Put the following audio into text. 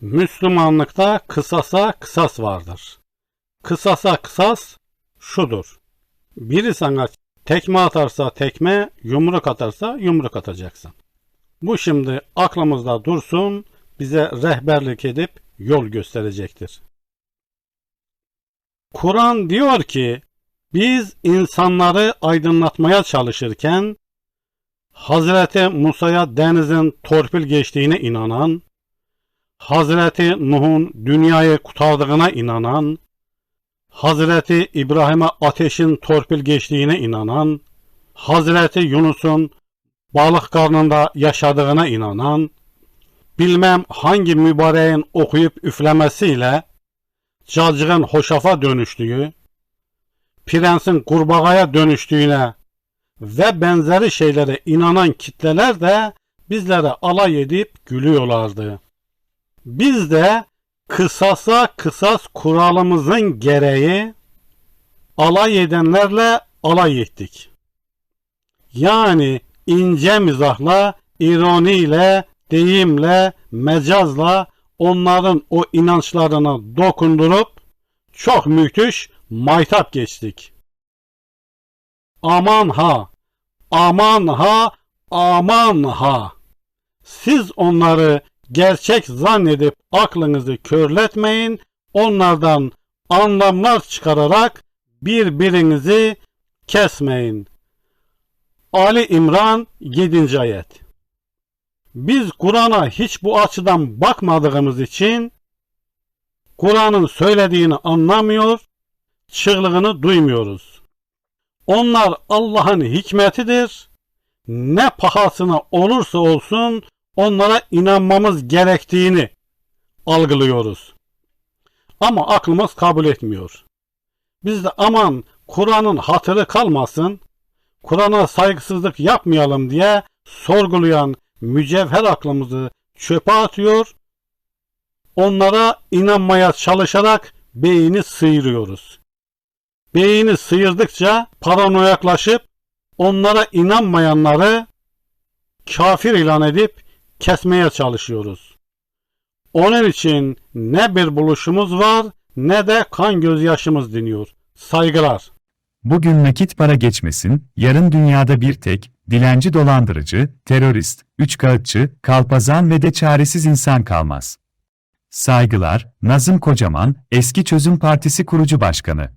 Müslümanlıkta kısasa kısas vardır. Kısasa kısas şudur. Biri sana tekme atarsa tekme, yumruk atarsa yumruk atacaksın. Bu şimdi aklımızda dursun, bize rehberlik edip yol gösterecektir. Kur'an diyor ki, biz insanları aydınlatmaya çalışırken, Hazreti Musa'ya denizin torpil geçtiğine inanan, Hazreti Nuh'un dünyayı kurtardığına inanan, Hazreti İbrahim'e ateşin torpil geçtiğine inanan, Hazreti Yunus'un balık karnında yaşadığına inanan, bilmem hangi mübareğin okuyup üflemesiyle cacığın hoşafa dönüştüğü, prensin kurbağaya dönüştüğüne ve benzeri şeylere inanan kitleler de bizlere alay edip gülüyorlardı. Biz de kısasa kısas kuralımızın gereği alay edenlerle alay ettik. Yani ince mizahla, ironiyle, deyimle, mecazla onların o inançlarına dokundurup çok müthiş maytap geçtik. Aman ha, aman ha, aman ha. Siz onları gerçek zannedip aklınızı körletmeyin, onlardan anlamlar çıkararak birbirinizi kesmeyin. Ali İmran 7. ayet Biz Kur'an'a hiç bu açıdan bakmadığımız için Kur'an'ın söylediğini anlamıyor, çığlığını duymuyoruz. Onlar Allah'ın hikmetidir. Ne pahasına olursa olsun onlara inanmamız gerektiğini algılıyoruz. Ama aklımız kabul etmiyor. Biz de aman Kur'an'ın hatırı kalmasın, Kur'an'a saygısızlık yapmayalım diye sorgulayan mücevher aklımızı çöpe atıyor, onlara inanmaya çalışarak beyni sıyırıyoruz. Beyni sıyırdıkça paranoyaklaşıp onlara inanmayanları kafir ilan edip kesmeye çalışıyoruz. Onun için ne bir buluşumuz var ne de kan gözyaşımız diniyor. Saygılar. Bugün nakit para geçmesin, yarın dünyada bir tek, dilenci dolandırıcı, terörist, üçkağıtçı, kalpazan ve de çaresiz insan kalmaz. Saygılar, Nazım Kocaman, eski Çözüm Partisi kurucu başkanı.